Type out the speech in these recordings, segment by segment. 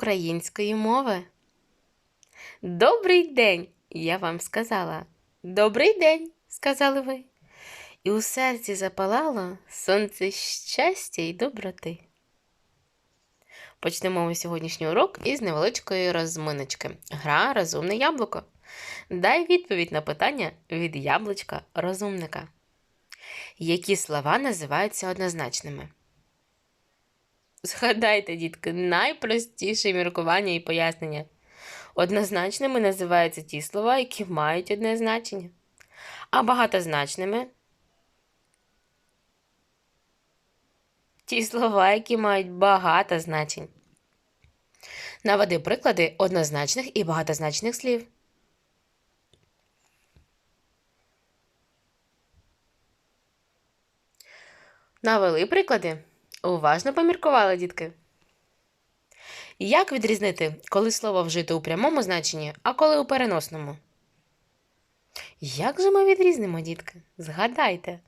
української мови. Добрий день, я вам сказала. Добрий день, сказали ви. І у серці запалало сонце щастя й доброти. Почнемо ми сьогоднішній урок із невеличкої розминочки. Гра розумне яблуко. Дай відповідь на питання від яблучка розумника. Які слова називаються однозначними? Згадайте, дітки, найпростіше міркування і пояснення. Однозначними називаються ті слова, які мають одне значення. А багатозначними ті слова, які мають багато значень. Наведи приклади однозначних і багатозначних слів. Навели приклади. Уважно поміркували, дітки. Як відрізнити, коли слово вжито у прямому значенні, а коли у переносному? Як же ми відрізнимо, дітки? Згадайте.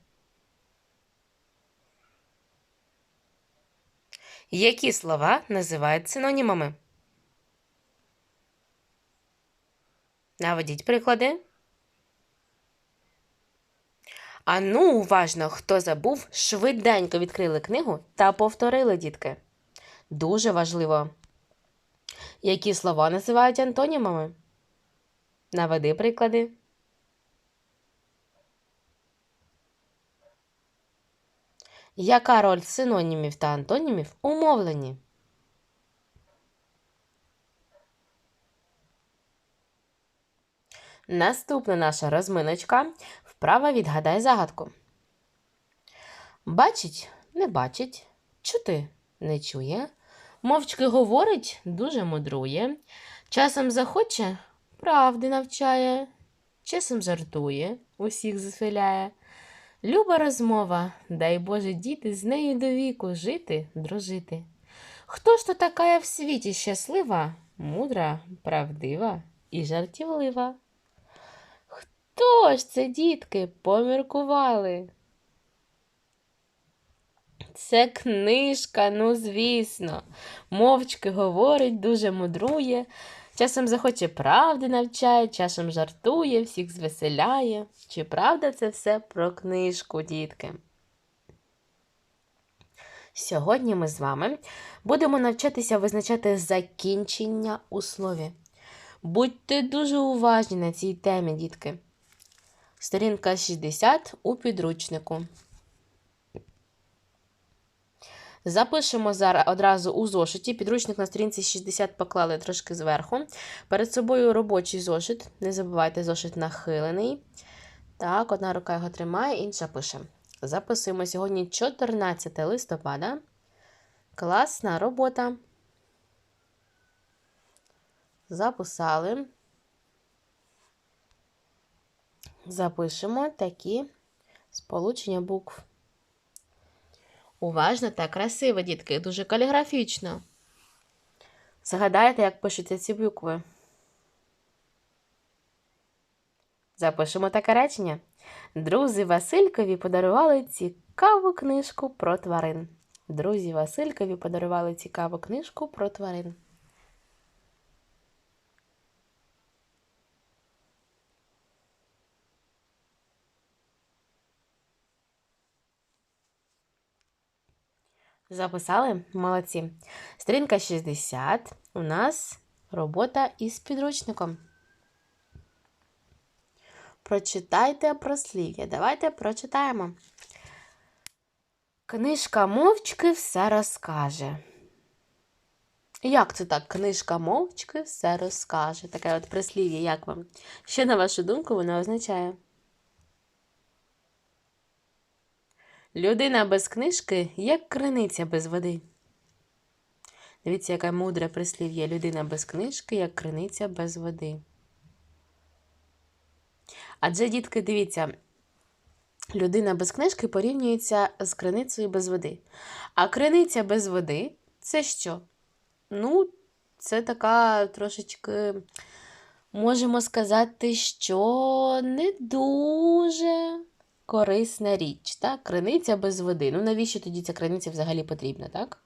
Які слова називають синонімами? Наведіть приклади. А ну, уважно, хто забув, швиденько відкрили книгу та повторили, дітки. Дуже важливо. Які слова називають антонімами? Наведи приклади. Яка роль синонімів та антонімів у мовленні? Наступна наша розминочка. Вправа відгадай загадку. Бачить, не бачить, чути не чує, мовчки говорить, дуже мудрує, часом захоче, правди навчає, часом жартує, усіх заселяє. Люба розмова, дай Боже діти з нею до віку жити, дружити. Хто ж то така в світі щаслива, мудра, правдива і жартівлива? Хто ж це, дітки, поміркували? Це книжка, ну звісно, мовчки говорить, дуже мудрує, часом захоче правди навчає, часом жартує, всіх звеселяє. Чи правда це все про книжку, дітки? Сьогодні ми з вами будемо навчатися визначати закінчення у слові. Будьте дуже уважні на цій темі, дітки. Сторінка 60 у підручнику. Запишемо зараз одразу у зошиті. Підручник на сторінці 60 поклали трошки зверху. Перед собою робочий зошит. Не забувайте, зошит нахилений. Так, одна рука його тримає, інша пише. Записуємо сьогодні 14 листопада. Класна робота. Записали. Запишемо такі сполучення букв. Уважно та красиво, дітки, дуже каліграфічно. Згадайте, як пишуться ці букви. Запишемо таке речення. Друзі Василькові подарували цікаву книжку про тварин. Друзі Василькові подарували цікаву книжку про тварин. Записали? Молодці. Сторінка 60. У нас робота із підручником. Прочитайте прослів'я. Давайте прочитаємо. Книжка мовчки все розкаже. Як це так? Книжка мовчки все розкаже. Таке от прислів'я, як вам? Що, на вашу думку, воно означає? Людина без книжки, як криниця без води. Дивіться, яка мудра прислів'я. Людина без книжки, як криниця без води. Адже, дітки, дивіться, людина без книжки порівнюється з криницею без води. А криниця без води це що? Ну, це така трошечки, можемо сказати, що не дуже корисна річ. Так? Криниця без води. Ну, навіщо тоді ця криниця взагалі потрібна, так?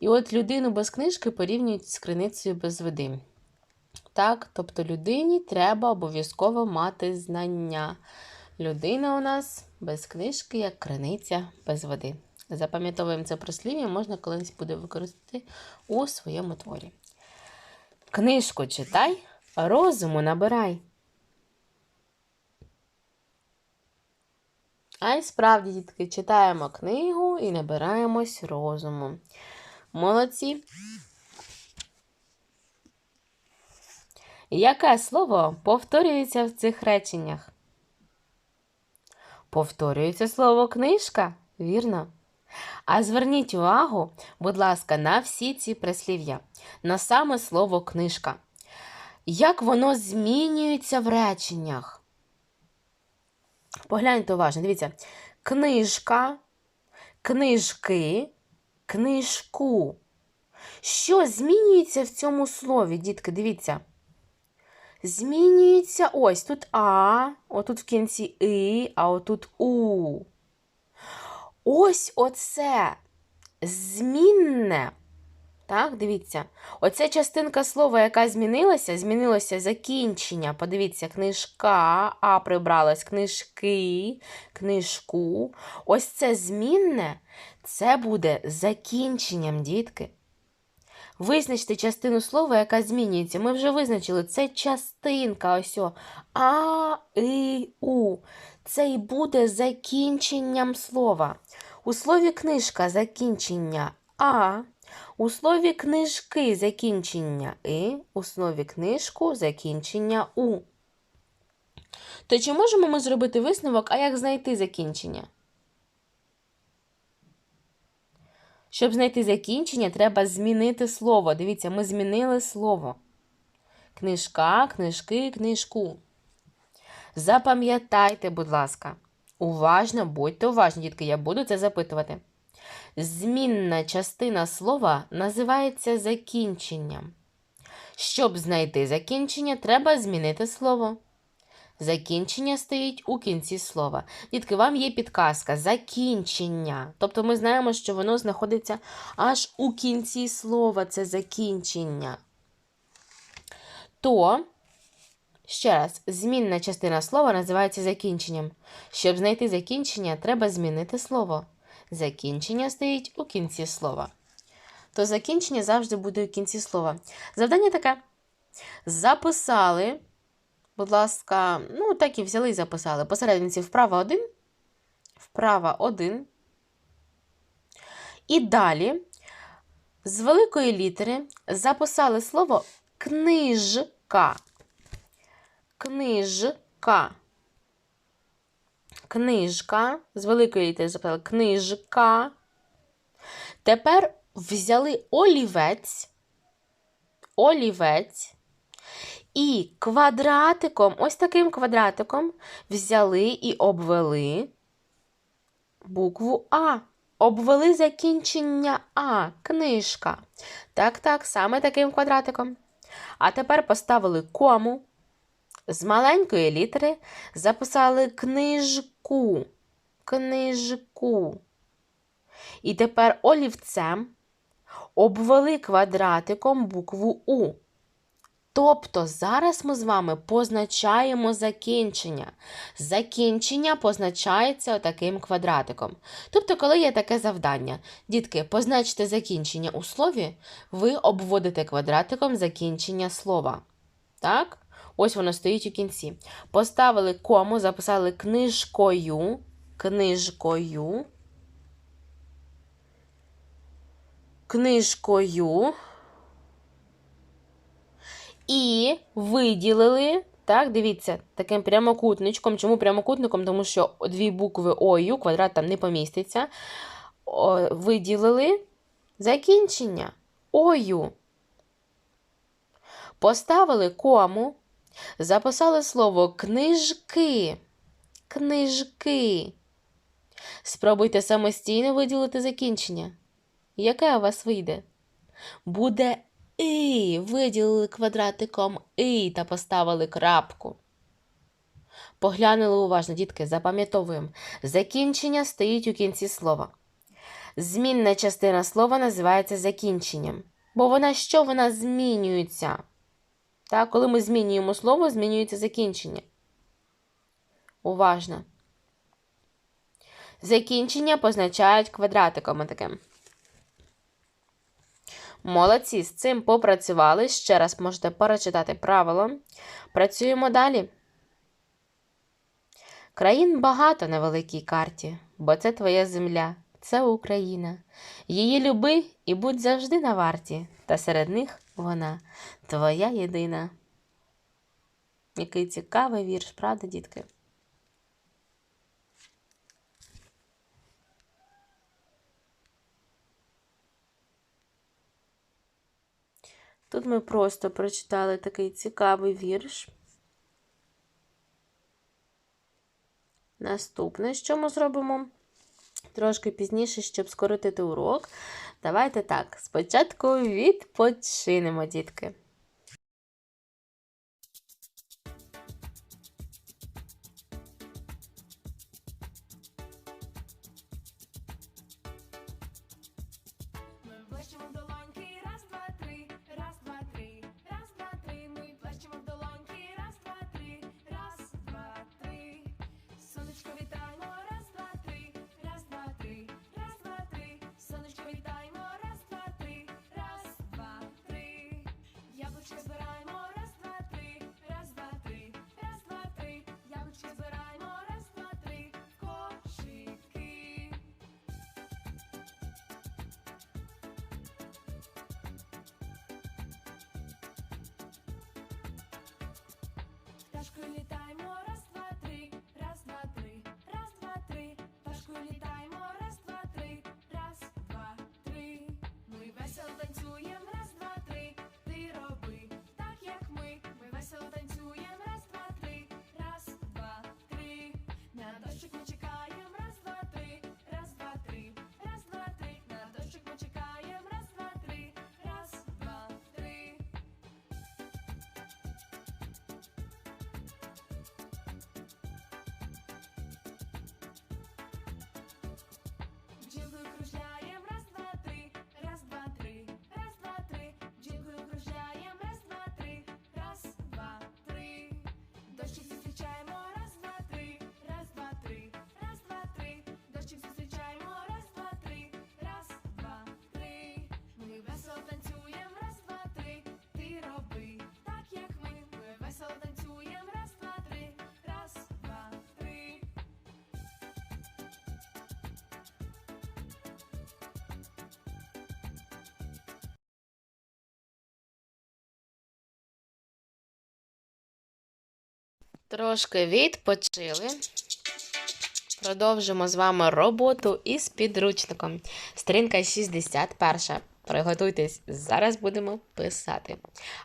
І от людину без книжки порівнюють з криницею без води. Так, тобто людині треба обов'язково мати знання. Людина у нас без книжки, як криниця без води. Запам'ятовуємо це прислів'я, можна колись буде використати у своєму творі. Книжку читай, розуму набирай. А й справді, дітки, читаємо книгу і набираємось розуму. Молодці. Яке слово повторюється в цих реченнях? Повторюється слово книжка, вірно? А зверніть увагу, будь ласка, на всі ці прислів'я, на саме слово книжка. Як воно змінюється в реченнях? Погляньте уважно, дивіться. Книжка, книжки, книжку. Що змінюється в цьому слові, дітки? Дивіться. Змінюється ось тут А, отут в кінці И, а отут У. Ось оце змінне. Так, дивіться. Оця частинка слова, яка змінилася, змінилося закінчення. Подивіться, книжка, А прибралась, книжки, книжку. Ось це змінне, це буде закінченням, дітки. Визначте частину слова, яка змінюється. Ми вже визначили, це частинка ось о. А, І, У. Це і буде закінченням слова. У слові книжка закінчення А. У слові книжки закінчення И, у слові книжку закінчення У. То чи можемо ми зробити висновок, а як знайти закінчення? Щоб знайти закінчення, треба змінити слово. Дивіться, ми змінили слово. Книжка, книжки, книжку. Запам'ятайте, будь ласка. Уважно, будьте уважні, дітки, я буду це запитувати. Змінна частина слова називається закінченням. Щоб знайти закінчення, треба змінити слово. Закінчення стоїть у кінці слова. Дітки, вам є підказка закінчення. Тобто ми знаємо, що воно знаходиться аж у кінці слова це закінчення. То, ще раз, змінна частина слова називається закінченням. Щоб знайти закінчення, треба змінити слово. Закінчення стоїть у кінці слова. То закінчення завжди буде у кінці слова. Завдання таке. Записали, будь ласка, ну, так і взяли і записали. Посередниці вправа 1, вправа 1. І далі з великої літери записали слово книжка. Книжка. Книжка. З великої літери записали книжка. Тепер взяли олівець. Олівець. І квадратиком, ось таким квадратиком, взяли і обвели букву А. Обвели закінчення А, книжка. Так, так, саме таким квадратиком. А тепер поставили кому. З маленької літери записали книжку. Книжку. І тепер олівцем обвели квадратиком букву У. Тобто зараз ми з вами позначаємо закінчення. Закінчення позначається таким квадратиком. Тобто, коли є таке завдання, дітки, позначте закінчення у слові, ви обводите квадратиком закінчення слова. Так? Ось воно стоїть у кінці. Поставили кому, записали книжкою, книжкою, книжкою. І виділили, так, дивіться, таким прямокутничком. Чому прямокутником? Тому що дві букви Ою, квадрат там не поміститься. О, виділили закінчення Ою. Поставили кому, записали слово книжки. Книжки. Спробуйте самостійно виділити закінчення. Яке у вас вийде? Буде і виділили квадратиком І та поставили крапку. Поглянули уважно, дітки, запам'ятовуємо. Закінчення стоїть у кінці слова. Змінна частина слова називається закінченням. Бо вона що? Вона змінюється. Так, коли ми змінюємо слово, змінюється закінчення. Уважно. Закінчення позначають квадратиком таким. Молодці, з цим попрацювали. Ще раз можете перечитати правило. Працюємо далі. Країн багато на великій карті, бо це твоя земля, це Україна. Її люби і будь завжди на варті, та серед них вона твоя єдина. Який цікавий вірш, правда, дітки? Тут ми просто прочитали такий цікавий вірш. Наступне, що ми зробимо трошки пізніше, щоб скоротити урок. Давайте так, спочатку відпочинемо, дітки. Пташкою літаємо, раз, два, три, раз, два, три, раз, два, три. Пашку літаємо, Трошки відпочили. Продовжимо з вами роботу із підручником. Сторінка 61. Приготуйтесь, зараз будемо писати.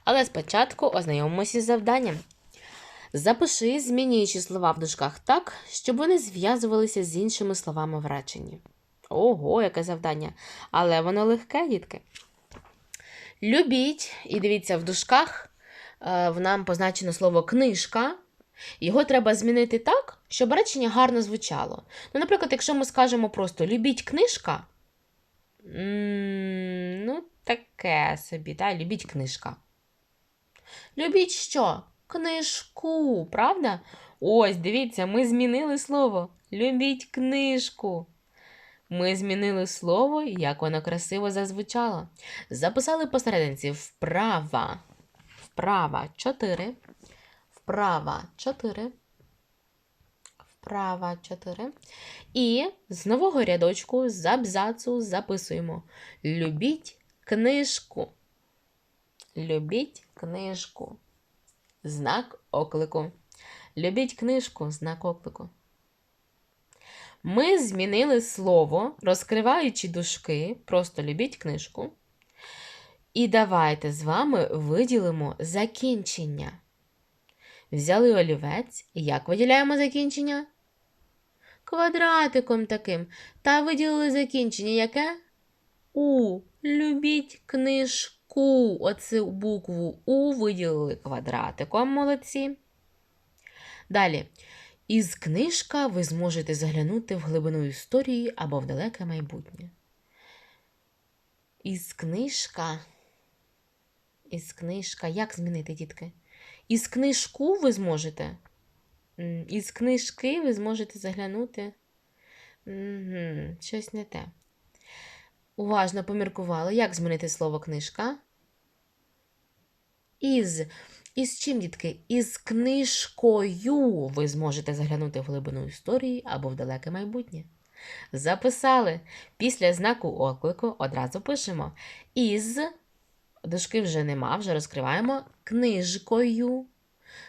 Але спочатку ознайомимося із завданням. Запиши, змінюючи слова в дужках так, щоб вони зв'язувалися з іншими словами в реченні. Ого, яке завдання! Але воно легке, дітки. Любіть, і дивіться, в дужках е, в нам позначено слово книжка. Його треба змінити так, щоб речення гарно звучало. Ну, наприклад, якщо ми скажемо просто любіть книжка, ну, таке собі, да? любіть книжка. Любіть що? Книжку, правда? Ось, дивіться, ми змінили слово. Любіть книжку. Ми змінили слово, як воно красиво зазвучало. Записали посерединці вправа. Вправа 4. Вправа 4. Вправа 4. І з нового рядочку з абзацу записуємо. Любіть книжку. Любіть книжку. Знак оклику. Любіть книжку. Знак оклику. Ми змінили слово, розкриваючи дужки, просто любіть книжку. І давайте з вами виділимо закінчення. Взяли олівець, і як виділяємо закінчення? Квадратиком таким. Та виділили закінчення яке? У. Любіть книжку. Оцю букву У виділили квадратиком, молодці. Далі. Із книжка ви зможете заглянути в глибину історії або в далеке майбутнє. Із книжка. Із книжка. Як змінити, дітки? Із книжку ви зможете. Із книжки ви зможете заглянути. Щось не те. Уважно поміркували. Як змінити слово книжка? Із. Із чим, дітки? Із книжкою ви зможете заглянути в глибину історії або в далеке майбутнє. Записали. Після знаку оклику одразу пишемо. Із. Дошки вже нема, вже розкриваємо. Книжкою.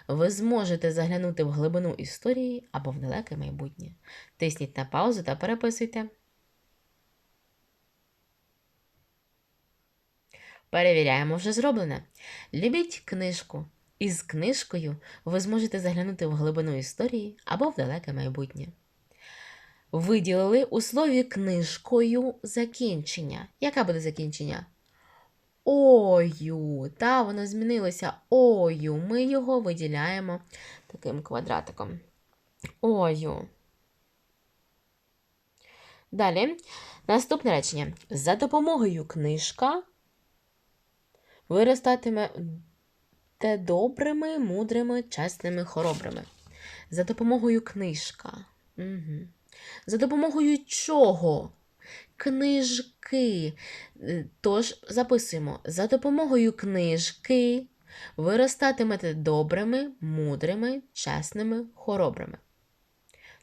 Ви зможете заглянути в глибину історії або в далеке майбутнє. Тисніть на паузу та переписуйте. Перевіряємо вже зроблене. Любіть книжку. Із книжкою ви зможете заглянути в глибину історії або в далеке майбутнє. Виділили у слові книжкою закінчення. Яке буде закінчення? Ою. Та, воно змінилося ою. Ми його виділяємо таким квадратиком. Ою. Далі. Наступне речення. За допомогою книжка виростатиме те добрими, мудрими, чесними, хоробрими. За допомогою книжка. Угу. За допомогою чого? Книжки. Е, Тож записуємо: за допомогою книжки виростатимете добрими, мудрими, чесними, хоробрими.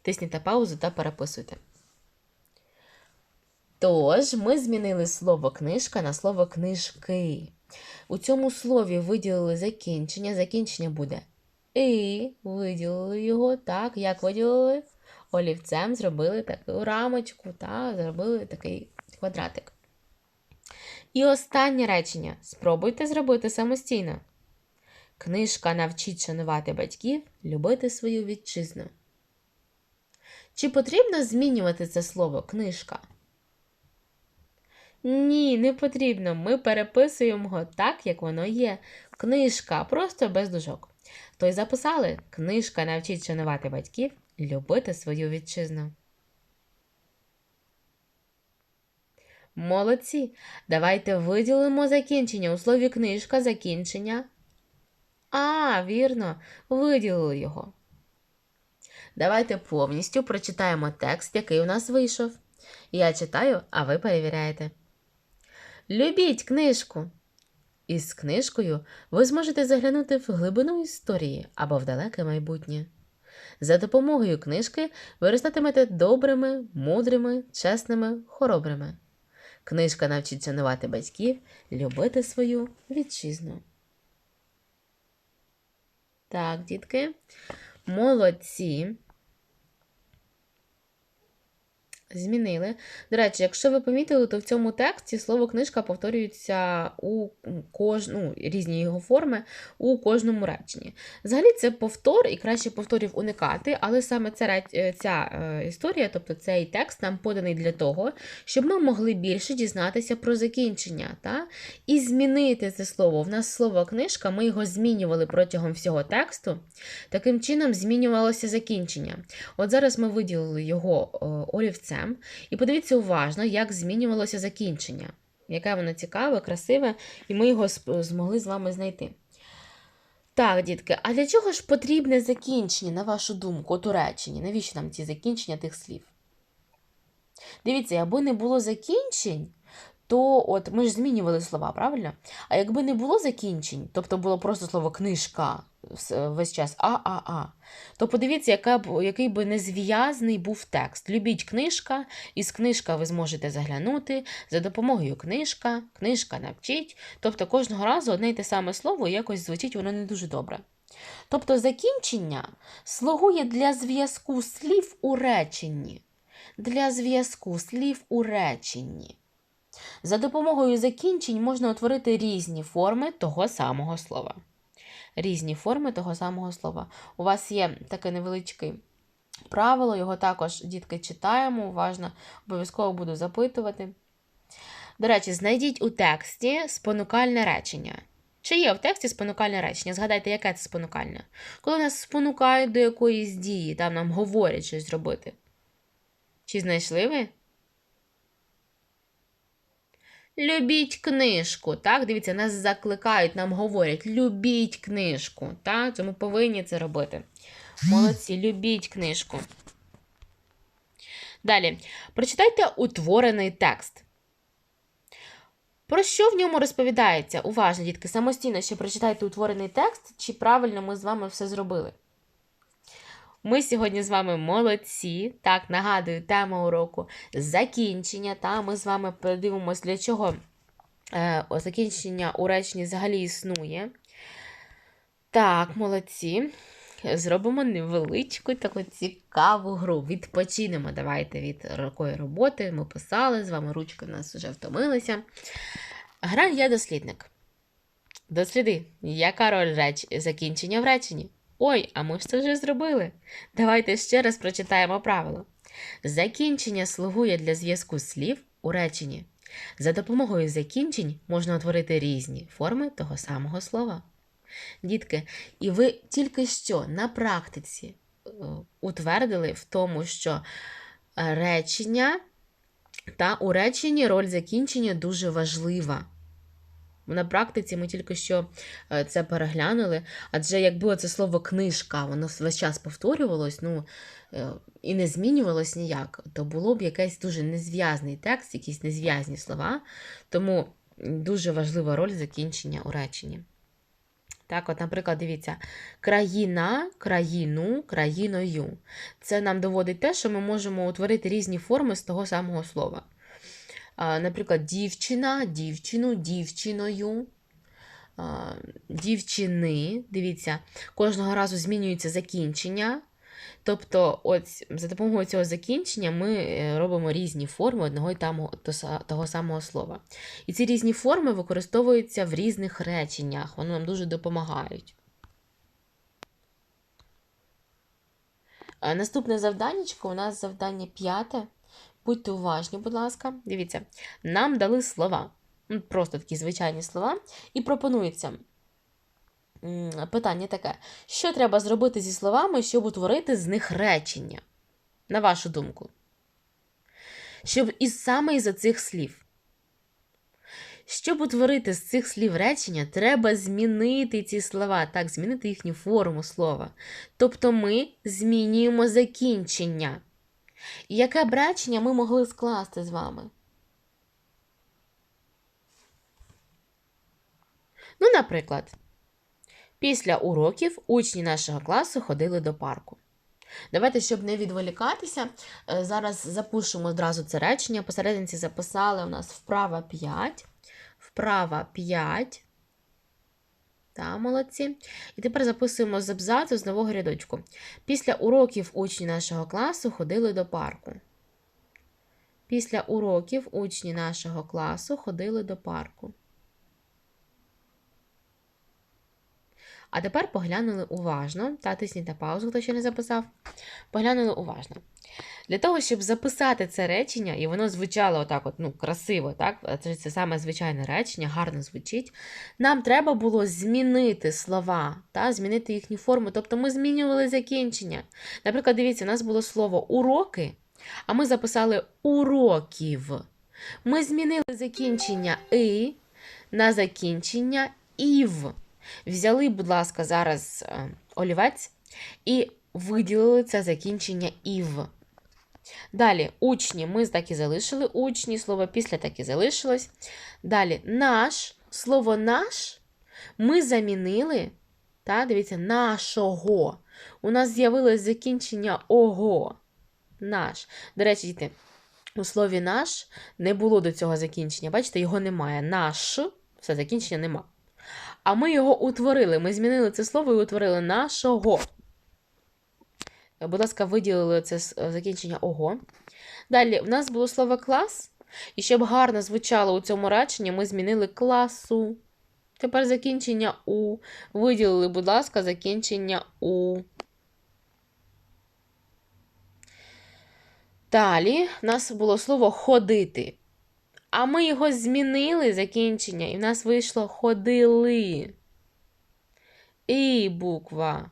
Тисніть паузу та переписуйте. Тож, ми змінили слово книжка на слово книжки. У цьому слові виділили закінчення. Закінчення буде і. Виділили його, так, як виділили? Олівцем зробили таку рамочку та зробили такий квадратик. І останнє речення. Спробуйте зробити самостійно. Книжка навчить шанувати батьків, любити свою вітчизну. Чи потрібно змінювати це слово книжка? Ні, не потрібно. Ми переписуємо його так, як воно є. Книжка, просто без дужок. То й записали: книжка навчить шанувати батьків, любити свою вітчизну. Молодці. Давайте виділимо закінчення у слові книжка закінчення. А, вірно, виділили його. Давайте повністю прочитаємо текст, який у нас вийшов. Я читаю, а ви перевіряєте. Любіть книжку. Із книжкою ви зможете заглянути в глибину історії або в далеке майбутнє. За допомогою книжки виростатимете добрими, мудрими, чесними, хоробрими. Книжка навчить шанувати батьків, любити свою вітчизну. Так, дітки, молодці. Змінили. До речі, якщо ви помітили, то в цьому тексті слово книжка повторюється у кож... ну, різні його форми у кожному реченні. Взагалі це повтор, і краще повторів уникати, але саме ця, е, ця е, історія, тобто цей текст нам поданий для того, щоб ми могли більше дізнатися про закінчення та? і змінити це слово. В нас слово книжка, ми його змінювали протягом всього тексту. Таким чином змінювалося закінчення. От зараз ми виділили його е, олівцем. І подивіться уважно, як змінювалося закінчення. Яке воно цікаве, красиве, і ми його змогли з вами знайти. Так, дітки, а для чого ж потрібне закінчення, на вашу думку, от у реченні? Навіщо нам ці закінчення тих слів? Дивіться, аби не було закінчень, то от ми ж змінювали слова, правильно? А якби не було закінчень, тобто було просто слово книжка вс- весь час а-а-а, то подивіться, яка б, який би незв'язний був текст. Любіть книжка, із книжка ви зможете заглянути за допомогою книжка, книжка навчить. Тобто кожного разу одне й те саме слово якось звучить воно не дуже добре. Тобто закінчення слугує для зв'язку слів у реченні. Для зв'язку слів у реченні. За допомогою закінчень можна утворити різні форми того самого слова. Різні форми того самого слова. У вас є таке невеличке правило, його також дітки читаємо, уважно, обов'язково буду запитувати. До речі, знайдіть у тексті спонукальне речення. Чи є в тексті спонукальне речення? Згадайте, яке це спонукальне? Коли нас спонукають до якоїсь дії, там нам говорять щось зробити. Чи знайшли ви? Любіть книжку. Так, дивіться, нас закликають, нам говорять, любіть книжку. Так, тому повинні це робити. Молодці, любіть книжку. Далі. Прочитайте утворений текст. Про що в ньому розповідається? Уважно, дітки, самостійно ще прочитайте утворений текст, чи правильно ми з вами все зробили. Ми сьогодні з вами молодці. Так, нагадую, тема уроку закінчення. Та ми з вами подивимось, для чого е, закінчення у реченні взагалі існує. Так, молодці. Зробимо невеличку таку цікаву гру. Відпочинемо. Давайте від такої роботи. Ми писали, з вами ручки в нас вже втомилися. Гра я дослідник. Досліди, яка роль реч... закінчення в реченні? Ой, а ми ж це вже зробили. Давайте ще раз прочитаємо правило. Закінчення слугує для зв'язку слів у реченні. За допомогою закінчень можна утворити різні форми того самого слова. Дітки, і ви тільки що на практиці е, утвердили в тому, що речення та у реченні роль закінчення дуже важлива. На практиці ми тільки що е, це переглянули, адже якби це слово книжка, воно весь час повторювалось, ну е, і не змінювалось ніяк, то було б якийсь дуже незв'язний текст, якісь незв'язні слова. Тому дуже важлива роль закінчення у реченні. Так, от, наприклад, дивіться, країна, країну, країною. Це нам доводить те, що ми можемо утворити різні форми з того самого слова. Наприклад, дівчина, дівчину, дівчиною, дівчини. Дивіться, кожного разу змінюється закінчення. Тобто, от за допомогою цього закінчення ми е, робимо різні форми одного і тому- то са- того самого слова. І ці різні форми використовуються в різних реченнях, вони нам дуже допомагають. Е, Наступне завданнячко у нас завдання п'яте. Будьте уважні, будь ласка. Дивіться, нам дали слова, ну, просто такі звичайні слова, і пропонується питання таке: що треба зробити зі словами, щоб утворити з них речення? На вашу думку? Щоб із саме із цих слів. Щоб утворити з цих слів речення, треба змінити ці слова, так, змінити їхню форму слова. Тобто ми змінюємо закінчення. І яке б речення ми могли скласти з вами? Ну, наприклад, після уроків учні нашого класу ходили до парку. Давайте, щоб не відволікатися, е, зараз запишемо одразу це речення. Посерединці записали у нас вправа 5. Вправа 5. Та, молодці. І тепер записуємо з абзацу з нового рядочку. Після уроків учні нашого класу ходили до парку. Після уроків учні нашого класу ходили до парку. А тепер поглянули уважно. Та тисніть на паузу, хто ще не записав. Поглянули уважно. Для того, щоб записати це речення, і воно звучало отак, от, ну, красиво, так? Це, це саме звичайне речення, гарно звучить. Нам треба було змінити слова, та? змінити їхню форму. Тобто ми змінювали закінчення. Наприклад, дивіться, у нас було слово уроки, а ми записали уроків. Ми змінили закінчення и на закінчення ів. Взяли, будь ласка, зараз е, олівець і виділили це закінчення ів. Далі учні, ми так і залишили учні, слово після так і залишилось. Далі наш, слово наш ми замінили, та, дивіться, нашого. У нас з'явилось закінчення ого. Наш. До речі, діти, у слові наш не було до цього закінчення. Бачите, його немає. Наш, все, закінчення нема. А ми його утворили. Ми змінили це слово і утворили нашого. Будь ласка, виділили це е, закінчення ого. Далі, в нас було слово клас, і щоб гарно звучало у цьому реченні, ми змінили класу. Тепер закінчення у. Виділили, будь ласка, закінчення у. Далі в нас було слово ходити. А ми його змінили закінчення, і в нас вийшло ходили. І буква.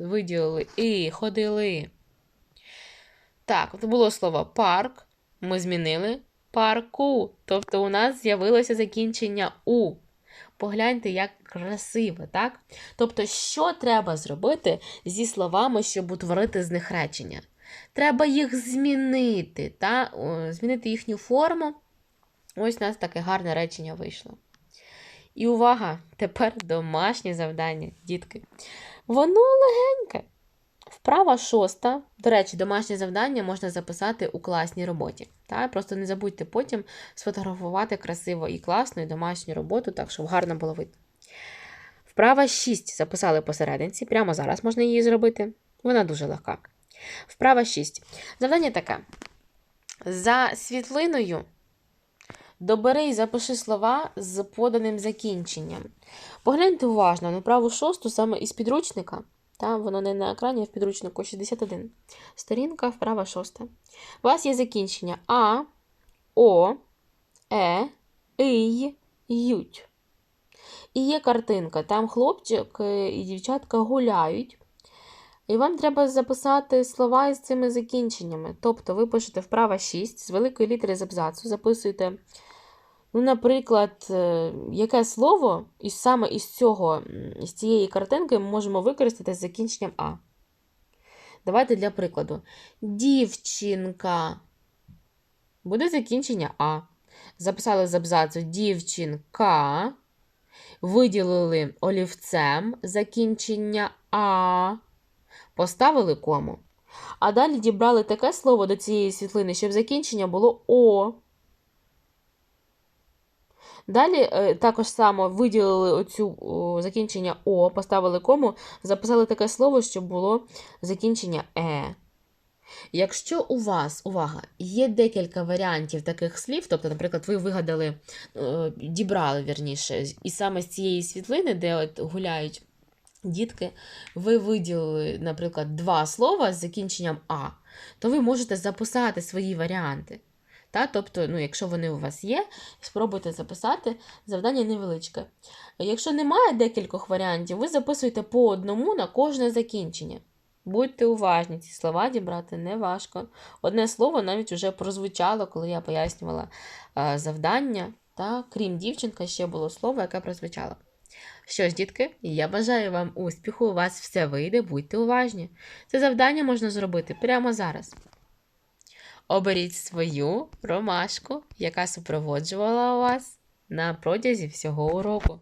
Виділили і ходили. Так, було слово парк. Ми змінили. парку. Тобто у нас з'явилося закінчення у. Погляньте, як красиво, так? Тобто, що треба зробити зі словами, щоб утворити з них речення? Треба їх змінити, та? Змінити їхню форму. Ось у нас таке гарне речення вийшло. І увага! Тепер домашнє завдання, дітки. Воно легеньке. Вправа шоста. До речі, домашнє завдання можна записати у класній роботі. Та? Просто не забудьте потім сфотографувати красиво і класно і домашню роботу, так щоб гарно було видно. Вправа 6 записали посерединці. Прямо зараз можна її зробити. Вона дуже легка. Вправа 6. Завдання таке. За світлиною добери і запиши слова з поданим закінченням. Погляньте уважно на праву шосту саме із підручника. Та, воно не на екрані, а в підручнику 61. Сторінка вправа шоста. У вас є закінчення А, О, Е, Й, Ють. І є картинка. Там хлопчик і дівчатка гуляють. І вам треба записати слова із цими закінченнями. Тобто ви пишете вправа 6 з великої літери з абзацу, записуєте, ну, наприклад, е, яке слово із саме із цього, із цієї картинки ми можемо використати з закінченням А. Давайте для прикладу. Дівчинка. Буде закінчення А. Записали з абзацу дівчинка. Виділили олівцем закінчення А. Поставили кому. А далі дібрали таке слово до цієї світлини, щоб закінчення було О. Далі е, також само виділили оцю закінчення О, поставили кому, записали таке слово, щоб було закінчення Е. Якщо у вас, увага, є декілька варіантів таких слів, тобто, наприклад, ви вигадали, е, дібрали вірніше, і саме з цієї світлини, де от гуляють дітки, ви виділили, наприклад, два слова з закінченням А, то ви можете записати свої варіанти. Та? Тобто, ну, якщо вони у вас є, спробуйте записати завдання невеличке. Якщо немає декількох варіантів, ви записуєте по одному на кожне закінчення. Будьте уважні, ці слова дібрати не важко. Одне слово навіть вже прозвучало, коли я пояснювала е, завдання. Та, крім дівчинка, ще було слово, яке прозвучало. Що ж, дітки, я бажаю вам успіху, у вас все вийде, будьте уважні. Це завдання можна зробити прямо зараз. Оберіть свою ромашку, яка супроводжувала вас на протязі всього уроку.